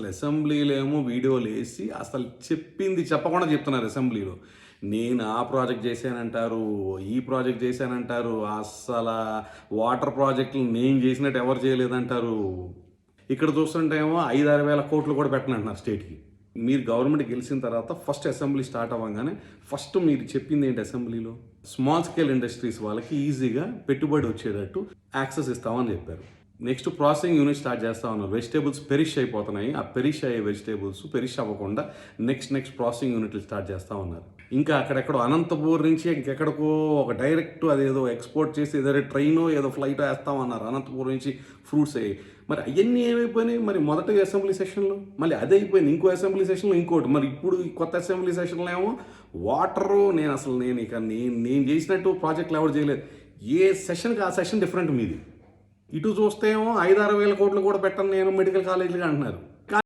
అసలు అసెంబ్లీలో ఏమో వీడియోలు వేసి అసలు చెప్పింది చెప్పకుండా చెప్తున్నారు అసెంబ్లీలో. నేను ఆ ప్రాజెక్ట్ చేశానంటారు ఈ ప్రాజెక్ట్ చేశానంటారు అసలు వాటర్ ప్రాజెక్టులు నేను చేసినట్టు ఎవరు చేయలేదంటారు. ఇక్కడ చూస్తుంటే ఏమో ఐదు ఆరు వేల కోట్లు కూడా పెట్టనంటున్నారు స్టేట్కి. మీరు గవర్నమెంట్ గెలిచిన తర్వాత ఫస్ట్ అసెంబ్లీ స్టార్ట్ అవ్వగానే ఫస్ట్ మీరు చెప్పింది ఏంటి అసెంబ్లీలో? స్మాల్ స్కేల్ ఇండస్ట్రీస్ వాళ్ళకి ఈజీగా పెట్టుబడి వచ్చేటట్టు యాక్సెస్ ఇస్తామని చెప్పారు. నెక్స్ట్ ప్రాసెసింగ్ యూనిట్ స్టార్ట్ చేస్తా ఉన్నారు వెజిటేబుల్స్ పెరిష్ అయిపోతున్నాయి. ఆ పెరిష్ అయ్యే వెజిటేబుల్స్ పెరిష్ అవ్వకుండా నెక్స్ట్ నెక్స్ట్ ప్రాసెసింగ్ యూనిట్లు స్టార్ట్ చేస్తూ ఉన్నారు. ఇంకా అక్కడెక్కడో అనంతపూర్ నుంచి ఇంకెక్కడికో ఒక డైరెక్ట్ అదేదో ఎక్స్పోర్ట్ చేసి ఏదైనా ట్రైనో ఏదో ఫ్లైట్ వేస్తామన్నారు అనంతపూర్ నుంచి ఫ్రూట్స్ అయ్యి మరి అవన్నీ ఏమైపోయినాయి? మరి మొదటి అసెంబ్లీ సెషన్లో? మళ్ళీ అదే అయిపోయింది. ఇంకో అసెంబ్లీ సెషన్లో ఇంకోటి. మరి ఇప్పుడు కొత్త అసెంబ్లీ సెషన్లో ఏమో వాటరు నేను అసలు నేను ఇక నేను నేను చేసినట్టు ప్రాజెక్టులు ఎవరు చేయలేదు. ఏ సెషన్కి ఆ సెషన్ డిఫరెంట్ మీది. ఇటు చూస్తేమో ఐదారు వేల కోట్లు కూడా పెట్టను నేను మెడికల్ కాలేజీలుగా అంటున్నారు.